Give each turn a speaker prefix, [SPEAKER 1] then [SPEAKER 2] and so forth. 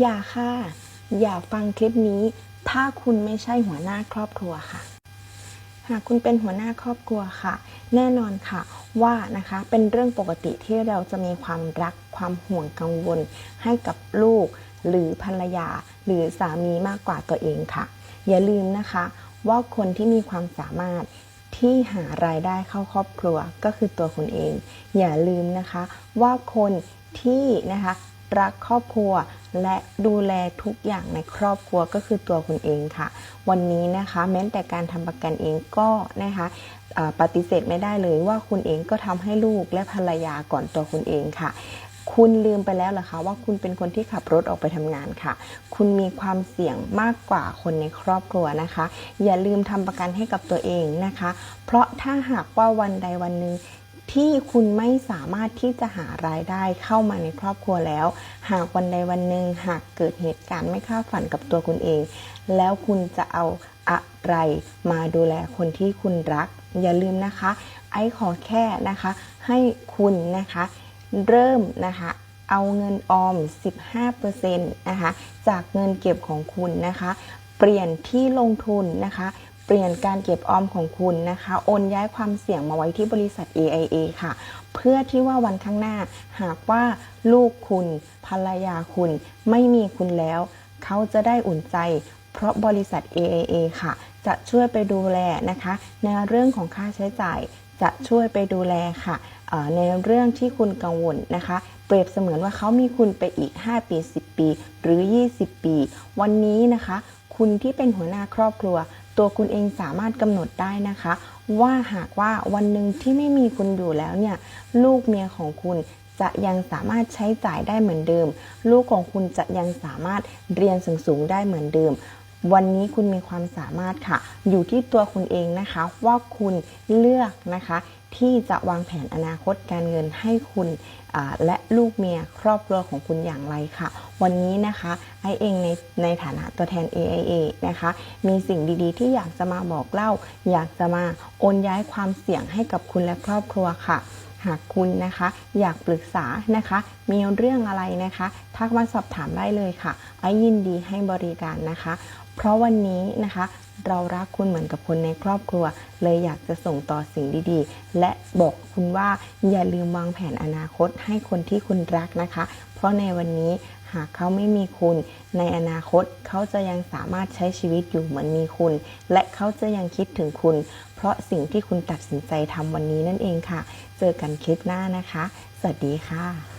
[SPEAKER 1] อย่าค่ะ อย่าฟังคลิปนี้ ถ้าคุณไม่ใช่หัวหน้าครอบครัวค่ะ หากคุณเป็นหัวหน้าครอบครัวค่ะ แน่นอนค่ะว่านะคะเป็นเรื่องปกติที่เราจะมีความรักความห่วงกังวล ให้กับลูก หรือภรรยา หรือสามีมากกว่าตัวเองค่ะ อย่าลืมนะคะว่าคนที่มีความสามารถที่หารายได้เข้าครอบครัวก็คือตัวคุณเอง อย่าลืมนะคะว่าคนที่นะคะ รักครอบครัว และดูแลทุกอย่างในครอบครัวก็คือตัวคุณเองค่ะ วันนี้นะคะแม้แต่การทำประกันเองก็นะคะปฏิเสธไม่ได้เลยว่าคุณเองก็ทำให้ลูกและภรรยาก่อนตัวคุณเองค่ะคุณลืมไปแล้วเหรอคะว่าคุณเป็นคนที่ขับรถออกไปทำงานค่ะ คุณมีความเสี่ยงมากกว่าคนในครอบครัวนะคะ อย่าลืมทำประกันให้กับตัวเองนะคะ เพราะถ้าหากว่าวันใดวันหนึ่ง ที่คุณไม่สามารถที่จะหารายได้เข้ามาในครอบครัวแล้ว หากวันใดวันหนึ่งหากเกิดเหตุการณ์ไม่คาดฝันกับตัวคุณเอง แล้วคุณจะเอาอะไรมาดูแลคนที่คุณรัก อย่าลืมนะคะ ไอ้ขอแค่นะคะ ให้คุณนะคะ เริ่มนะคะเอาเงินออม 15%นะคะจากเงินเก็บของคุณนะคะ เปลี่ยนที่ลงทุนนะคะ เปลี่ยนการเก็บออมของคุณนะคะ โอนย้ายความเสี่ยงมาไว้ที่บริษัท AIA ค่ะ เพื่อที่ว่าวันข้างหน้าหากว่าลูกคุณ ภรรยาคุณ ไม่มีคุณแล้ว เขาจะได้อุ่นใจ เพราะบริษัท AIA ค่ะ จะช่วยไปดูแลนะคะ ในเรื่องของค่าใช้จ่าย จะช่วยไปดูแลค่ะในเรื่องที่คุณกังวลนะคะ เปรียบเสมือนว่าเขามีคุณไปอีก 5 ปี 10 ปี หรือ 20 ปี วันนี้นะคะ คุณที่เป็นหัวหน้าครอบครัว ตัวคุณเองสามารถกำหนดได้นะคะ ว่าหากว่าวันหนึ่งที่ไม่มีคุณอยู่แล้วเนี่ยลูกเมียของคุณจะยังสามารถใช้จ่ายได้เหมือนเดิม ลูกของคุณจะยังสามารถเรียนสูงๆได้เหมือนเดิม วันนี้คุณมีความสามารถค่ะ อยู่ที่ตัวคุณเองนะคะว่าคุณเลือกนะคะ ที่จะวางแผนอนาคตการเงินให้คุณและลูกเมียครอบครัวของคุณอย่างไรค่ะ วันนี้นะคะไอเองในในฐานะตัวแทน AIA นะคะ มีสิ่งดีๆ ที่อยากจะมาบอกเล่า อยากจะมาโอนย้ายความเสี่ยงให้กับคุณและครอบครัวค่ะหากคุณนะคะอยากปรึกษานะคะ มีเรื่องอะไรนะคะ ทักมาสอบถามได้เลยค่ะ ไอยินดีให้บริการนะคะเพราะวันนี้นะคะเรารักคุณเหมือนกับคนในครอบครัว เลยอยากจะส่งต่อสิ่งดีๆ และบอกคุณว่าอย่าลืมวางแผนอนาคตให้คนที่คุณรักนะคะ เพราะในวันนี้หากเขาไม่มีคุณ ในอนาคตเขาจะยังสามารถใช้ชีวิตอยู่เหมือนมีคุณ และเขาจะยังคิดถึงคุณ เพราะสิ่งที่คุณตัดสินใจทำวันนี้นั่นเองค่ะ เจอกันคลิปหน้านะคะ สวัสดีค่ะ